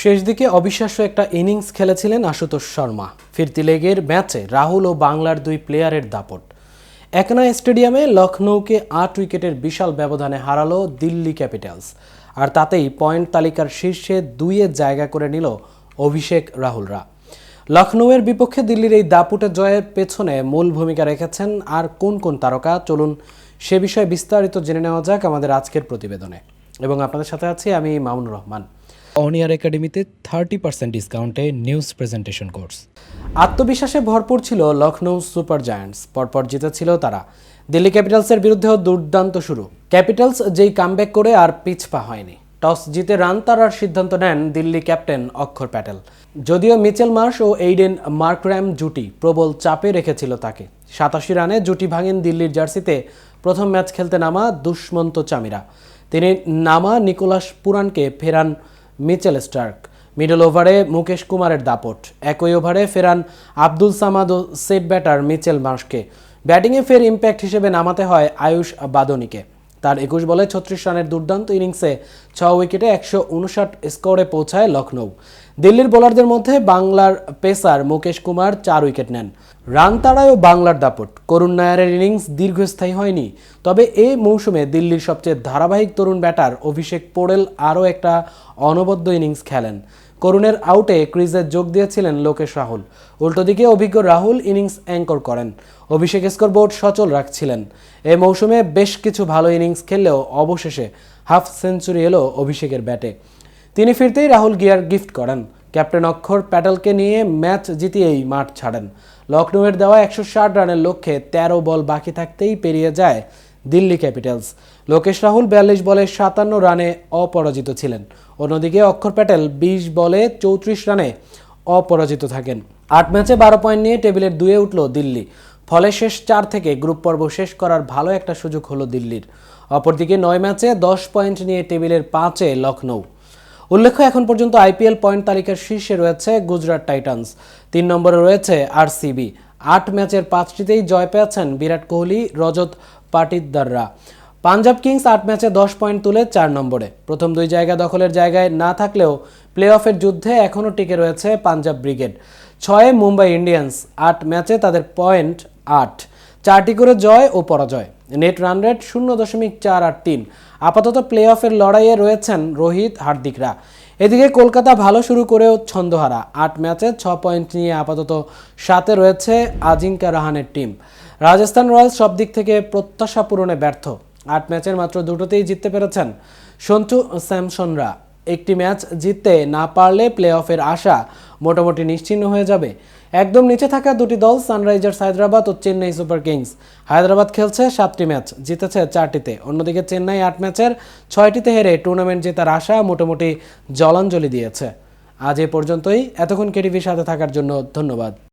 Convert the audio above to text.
শেষ দিকে অবিশ্বাস্য একটা ইনিংস খেলেছিলেন আশুতোষ শর্মা। ফিরতি লেগের ম্যাচে রাহুল ও বাংলার দুই প্লেয়ারের দাপট। একনা স্টেডিয়ামে লখনৌকে আট উইকেটের বিশাল ব্যবধানে হারালো দিল্লি ক্যাপিটালস। আর তাতেই পয়েন্ট তালিকার শীর্ষে দুইয়ের জায়গা করে নিল অভিষেক রাহুলরা। লখনৌয়ের বিপক্ষে দিল্লির এই দাপুটে জয়ের পেছনে মূল ভূমিকা রেখেছেন আর কোন কোন তারকা? চলুন সে বিষয়ে বিস্তারিত জেনে নেওয়া যাক আমাদের আজকের প্রতিবেদনে। এবং আপনাদের সাথে আছি আমি মামুনুর রহমান। অনিয়ার একাডেমিতে থার্টি পার্সেন্ট ডিসকাউন্টে নিউজ প্রেজেন্টেশন কোর্স আত্মবিশ্বাসে ভরপুর ছিল লখনৌ সুপার জায়ান্টস। পরপর জিতেছিল তারা। দিল্লি ক্যাপিটালসের বিরুদ্ধেও দুর্দান্ত শুরু। ক্যাপিটালস যেই কামব্যাক করে আর পিছপা হয়নি। টস জিতে রান তারার সিদ্ধান্ত নেন দিল্লি ক্যাপ্টেন অক্ষর প্যাটেল। যদিও মিচেল মার্শ ও এইডেন মার্কর্যাম জুটি প্রবল চাপে রেখেছিল তাকে। সাতাশি রানে জুটি ভাঙেন দিল্লির জার্সিতে। প্রথম ম্যাচ খেলতে নামা দুষ্মন্ত চামিরা। তিনি নামা নিকোলাস পুরানকে ফেরান মিচেল স্টার্ক। মিডল ওভারে মুকেশ কুমারের দাপট। একই ওভারে ফেরান আব্দুল সামাদ ও সেট ব্যাটার মিচেল মার্শকে। ব্যাটিংয়ে ফের ইম্প্যাক্ট হিসেবে নামাতে হয় আয়ুষ বাদনিকে। তার একুশ বলে ছত্রিশ রানের দুর্দান্ত ইনিংসে ছ উইকেটে একশো উনষাট স্কোরে পৌঁছায় লখনৌ দিল্লির বোলারদের মধ্যে বাংলার পেসার মুকেশ কুমার চার উইকেট নেন। রান তাড়ায় ও বাংলার দাপট। করুণ নায়ারের ইনিংস দীর্ঘস্থায়ী হয়নি। তবে এই মৌসুমে দিল্লির সবচেয়ে ধারাবাহিক তরুণ ব্যাটার অভিষেক পোড়েল আরও একটা অনবদ্য ইনিংস খেলেন। করুণের আউটে ক্রিজে যোগ দিয়েছিলেন লোকেশ রাহুল। উল্টো দিকে অভিজ্ঞ রাহুল ইনিংস অ্যাঙ্কর করেন। অভিষেক স্কোরবোর্ড সচল রাখছিলেন। এ মৌসুমে বেশ কিছু ভালো ইনিংস খেললেও অবশেষে হাফ সেঞ্চুরি এলো অভিষেকের ব্যাটে। তিনি ফিরতেই রাহুল গিয়ার গিফট করেন। ক্যাপ্টেন অক্ষর প্যাটেলকে নিয়ে ম্যাচ জিতিয়েই মাঠ ছাড়েন। লখনৌয়ের দেওয়া একশো ষাট রানের লক্ষ্যে তেরো বল বাকি থাকতেই পেরিয়ে যায় দিল্লি ক্যাপিটালস। লোকেশ রাহুল বিয়াল্লিশ বলে সাতান্ন রানে অপরাজিত ছিলেন। অন্যদিকে অক্ষর প্যাটেল বিশ বলে চৌত্রিশ রানে অপরাজিত থাকেন। আট ম্যাচে বারো পয়েন্ট নিয়ে টেবিলের দুয়ে উঠল দিল্লি। ফলে শেষ চার থেকে গ্রুপ পর্ব শেষ করার ভালো একটা সুযোগ হলো দিল্লির। অপরদিকে নয় ম্যাচে দশ পয়েন্ট নিয়ে টেবিলের পাঁচে লখনৌ উল্লেখ্য, এখন পর্যন্ত আইপিএল পয়েন্ট তালিকার শীর্ষে রয়েছে গুজরাট টাইটান্স। তিন নম্বরে রয়েছে আরসিবি। আট ম্যাচের পাঁচটিতেই জয় পেয়েছেন বিরাট কোহলি, রজত পাটিদাররা। পাঞ্জাব কিংস আট ম্যাচে দশ পয়েন্ট তুলে চার নম্বরে। প্রথম দুই জায়গা দখলের জায়গায় না থাকলেও প্লে অফের যুদ্ধে এখনও টিকে রয়েছে পাঞ্জাব ব্রিগেড। ছয়ে মুম্বাই ইন্ডিয়ান্স আট ম্যাচে তাদের পয়েন্ট আট। চারটি করে জয় ও পরাজয়। নেট রান রেট শূন্য দশমিক চার আট তিন। আপাতত প্লে অফের লড়াইয়ে রয়েছেন রোহিত হার্দিকরা। এদিকে কলকাতা ভালো শুরু করেও ছন্দহারা। আট ম্যাচে ছ পয়েন্ট নিয়ে আপাতত সাথে রয়েছে আজিঙ্কা রাহানের টিম। রাজস্থান রয়্যালস সব দিক থেকে প্রত্যাশা পূরণে ব্যর্থ। আট ম্যাচের মাত্র দুটোতেই জিততে পেরেছেন সন্তু স্যামসনরা। একটি ম্যাচ জিততে না পারলে প্লে অফের আশা মোটামুটি নিশ্চিহ্ন হয়ে যাবে। একদম নিচে থাকা দুটি দল, সানরাইজার্স হায়দ্রাবাদ ও চেন্নাই সুপার কিংস। হায়দ্রাবাদ খেলছে সাতটি ম্যাচ, জিতেছে চারটিতে। অন্যদিকে চেন্নাই আট ম্যাচের ছয়টিতে হেরে টুর্নামেন্ট জেতার আশা মোটামুটি জলাঞ্জলি দিয়েছে। আজ এ পর্যন্তই। এতক্ষণ কেটিভির সাথে থাকার জন্য ধন্যবাদ।